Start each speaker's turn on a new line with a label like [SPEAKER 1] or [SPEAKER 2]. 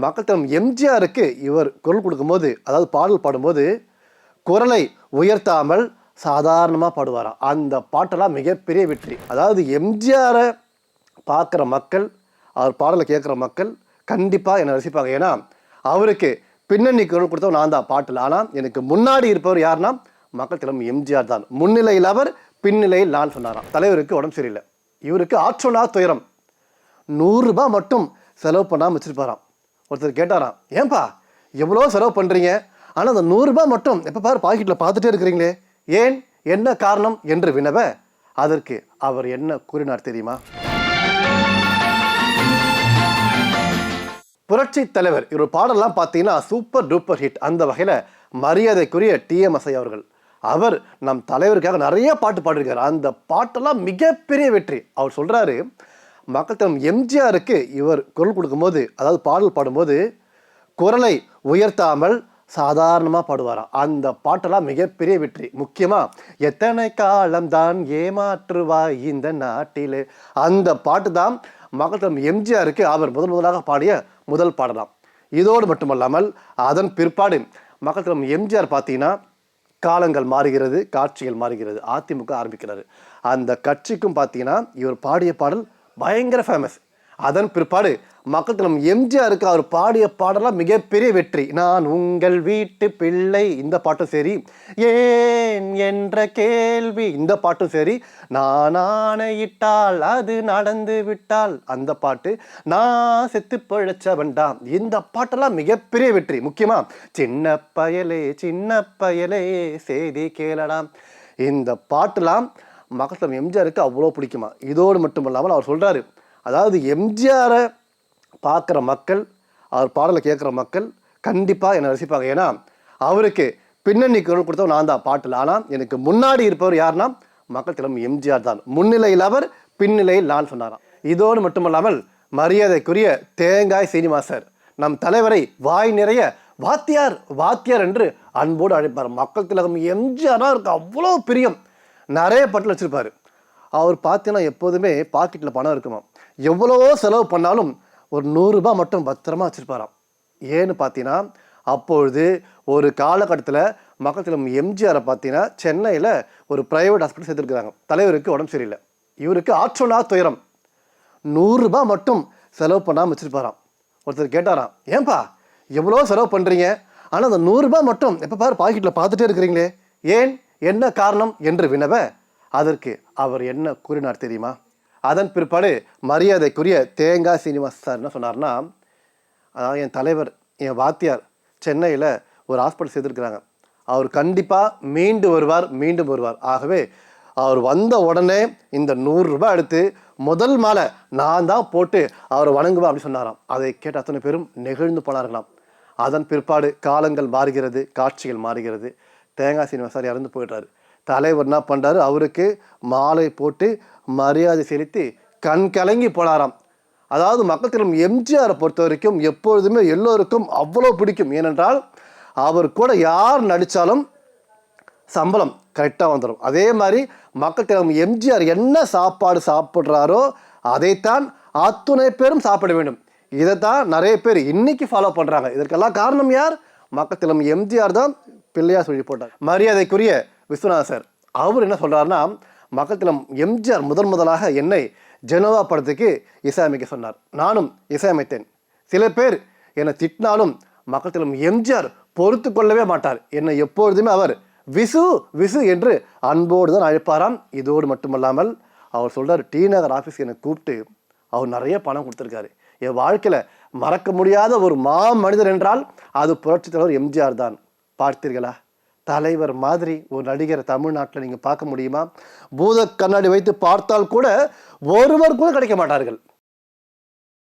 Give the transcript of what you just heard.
[SPEAKER 1] மக்கள் தலைவர் எம்ஜிஆருக்கு இவர் குரல் கொடுக்கும்போது அதாவது பாடல் பாடும்போது குரலை உயர்த்தாமல் சாதாரணமாக பாடுவாராம். அந்த பாட்டெல்லாம் மிகப்பெரிய வெற்றி. அதாவது எம்ஜிஆரை பார்க்குற மக்கள் அவர் பாடலை கேட்குற மக்கள் கண்டிப்பாக என்னை ரசிப்பாங்க. ஏன்னா அவருக்கு பின்னணி குரல் கொடுத்தவர் நான் தான் பாட்டில். ஆனால் எனக்கு முன்னாடி இருப்பவர் யாருன்னா மக்கள் திலம் எம்ஜிஆர் தான். முன்னிலையில் அவர் பின்னிலையில் நான் சொன்னாராம். தலைவருக்கு உடம்பு சரியில்லை. இவருக்கு ஆற்றொல்லா துயரம். நூறுரூபா மட்டும் செலவு பண்ணாமல் வச்சுருப்பாராம். ஒருத்தர் கேட்டாராம் ஏன்பா எவ்வளோ செலவு பண்ணுறீங்க ஆனால் அந்த நூறுரூபா மட்டும் எப்போ பாரு பாக்கெட்டில் பார்த்துட்டே இருக்கிறீங்களே. ஏன்? என்ன காரணம்? என்று வினவ அதற்கு அவர் என்ன கூறினார் தெரியுமா? புரட்சி தலைவர் இவர் பாடலாம் பார்த்தீங்கன்னா சூப்பர் டூப்பர் ஹிட் அந்த வகையில் மரியாதைக்குரிய டிஎம்எஸ்ஐ அவர்கள். அவர் நம் தலைவருக்காக நிறைய பாட்டு பாடிருக்கார் அந்த பாட்டெல்லாம் மிகப்பெரிய வெற்றி. அவர் சொல்கிறாரு மக்கள்தம் எம்ஜிஆருக்கு இவர் குரல் கொடுக்கும்போது அதாவது பாடல் பாடும்போது குரலை உயர்த்தாமல் சாதாரணமாக பாடுவாராம். அந்த பாட்டெல்லாம் மிகப்பெரிய வெற்றி. முக்கியமாக எத்தனை காலம்தான் ஏமாற்றுவாய் இந்த நாட்டிலே? அந்த பாட்டு தான் மக்கள் எம்ஜிஆருக்கு அவர் முதல் முதலாக பாடிய முதல் பாடலாம். இதோடு மட்டுமல்லாமல் அதன் பிற்பாடு மக்கள்தம் எம்ஜிஆர் பார்த்தீங்கன்னா காலங்கள் மாறுகிறது காட்சிகள் மாறுகிறது அதிமுக ஆரம்பிக்கிறாரு. அந்த கட்சிக்கும் பார்த்தீங்கன்னா இவர் பாடிய பாடல் பயங்கர ஃபேமஸ் அதன் பிற்பாடு மக்களுக்கு நம்ம எம்ஜிஆருக்கு அவர் பாடிய பாடலாம் மிகப்பெரிய வெற்றி. நான் உங்கள் வீட்டு பிள்ளை. இந்த பாட்டும் சரி. ஏன் என்ற கேள்வி. இந்த பாட்டும் சரி. நான் ஆணையிட்டால் அது நடந்து விட்டால். அந்த பாட்டு நான் செத்து பிழைச்ச வேண்டாம் இந்த பாட்டெல்லாம் மிகப்பெரிய வெற்றி. முக்கியமா சின்ன பயலே சின்ன பயலே செய்தி கேளடாம். இந்த பாட்டுலாம் மக்கள் எம்ஜிஆருக்கு அவ்வளோ பிடிக்குமா? இதோடு மட்டும் இல்லாமல் அவர் சொல்கிறாரு அதாவது எம்ஜிஆரை பார்க்குற மக்கள் அவர் பாடலை கேட்குற மக்கள் கண்டிப்பாக என்னை ரசிப்பாங்க. ஏன்னா அவருக்கு பின்னணி குரல் கொடுத்தவர் நான் தான் பாட்டில். ஆனால் எனக்கு முன்னாடி இருப்பவர் யாருன்னா மக்கள் திறம் எம்ஜிஆர் தான். முன்னிலையில் அவர் பின்னிலையில் நான் சொன்னாராம். இதோடு மட்டுமல்லாமல் மரியாதைக்குரிய தேங்காய் சீனிவாசர் நம் தலைவரை வாய் நிறைய வாத்தியார் வாத்தியார் என்று அன்போடு அழைப்பார். மக்கள் திலகம் எம்ஜிஆர் இருக்கு அவ்வளோ பிரியம். நிறைய பட்டில் வச்சுருப்பார். அவர் பார்த்தீங்கன்னா எப்போதுமே பாக்கெட்டில் பணம் இருக்குமா? எவ்வளவோ செலவு பண்ணாலும் ஒரு நூறுரூபா மட்டும் பத்திரமா வச்சுருப்பாராம். ஏன்னு பார்த்தீங்கன்னா அப்பொழுது ஒரு காலகட்டத்தில் மக்கள் எம்ஜிஆரை பார்த்தீங்கன்னா சென்னையில் ஒரு ப்ரைவேட் ஹாஸ்பிட்டல் சேர்த்துருக்குறாங்க. தலைவருக்கு உடம்பு சரியில்லை. இவருக்கு ஆற்றலா துயரம். நூறுரூபா மட்டும் செலவு பண்ணாமல் வச்சுருப்பாராம். ஒருத்தர் கேட்டாராம் ஏன்பா எவ்வளோ செலவு பண்ணுறீங்க ஆனால் அந்த நூறுரூபா மட்டும் எப்போ பாரு பாக்கெட்டில் பார்த்துட்டே இருக்கிறீங்களே. ஏன்? என்ன காரணம் என்று வினவ அதற்கு அவர் என்ன கூறினார் தெரியுமா? அதன் பிற்பாடு மரியாதைக்குரிய தேங்காய் சீனிவாஸ் சார் என்ன சொன்னார்னா அதாவது என் தலைவர் என் வாத்தியார் சென்னையில் ஒரு ஹாஸ்பிட்டல் சேர்த்துருக்குறாங்க. அவர் கண்டிப்பாக மீண்டு வருவார் மீண்டும் வருவார். ஆகவே அவர் வந்த உடனே இந்த நூறுரூபா எடுத்து முதல் மாலை நான் தான் போட்டு அவர் வணங்குவேன் அப்படின்னு சொன்னாராம். அதை கேட்ட அத்தனை பேரும் நெகிழ்ந்து போனார்களாம். அதன் பிற்பாடு காலங்கள் மாறுகிறது காட்சிகள் மாறுகிறது. தேங்காய் சீனிவாசார் இறந்து போயிடுறாரு. தலைவர் என்ன பண்ணுறாரு அவருக்கு மாலை போட்டு மரியாதை செலுத்தி கண் கலங்கி போனாராம். அதாவது மக்கள் தினம் எம்ஜிஆரை பொறுத்த வரைக்கும் எப்பொழுதுமே எல்லோருக்கும் அவ்வளோ பிடிக்கும். ஏனென்றால் அவர் கூட யார் நடித்தாலும் சம்பளம் கரெக்டாக வந்துடும் அதே மாதிரி மக்கள் தினம் எம்ஜிஆர் என்ன சாப்பாடு சாப்பிட்றாரோ அதைத்தான் அத்துணை பேரும் சாப்பிட வேண்டும். இதை தான் நிறைய பேர் இன்னைக்கு ஃபாலோ பண்ணுறாங்க இதற்கெல்லாம் காரணம் யார்? மக்கள் எம்ஜிஆர் தான். பிள்ளையார் சொல்லி போட்டார். மரியாதைக்குரிய விஸ்வநாத சார் அவர் என்ன சொல்கிறாருன்னா மக்கள் எம்ஜிஆர் முதன் முதலாக என்னை ஜெனோவா படத்துக்கு இசையமைக்க சொன்னார். நானும் இசையமைத்தேன். சில பேர் என்னை திட்டினாலும் மக்கள் எம்ஜிஆர் பொறுத்து கொள்ளவே மாட்டார். என்னை எப்பொழுதுமே அவர் விசு விசு என்று அன்போடு தான் அழைப்பாராம். இதோடு மட்டுமல்லாமல் அவர் சொல்கிறார் டி நகர் ஆஃபீஸ் என்னை கூப்பிட்டு அவர் நிறைய பணம் கொடுத்துருக்காரு. என் வாழ்க்கையில் மறக்க முடியாத ஒரு மா மனிதர் என்றால் அது புரட்சித் தலைவர் எம்ஜிஆர் தான். பார்த்தீர்களா? தலைவர் மாதிரி ஒரு நடிகரை தமிழ்நாட்டில் நீங்கள் பார்க்க முடியுமா? பூத கண்ணாடி வைத்து பார்த்தால் கூட ஒருவர் கூட கிடைக்க மாட்டார்கள்.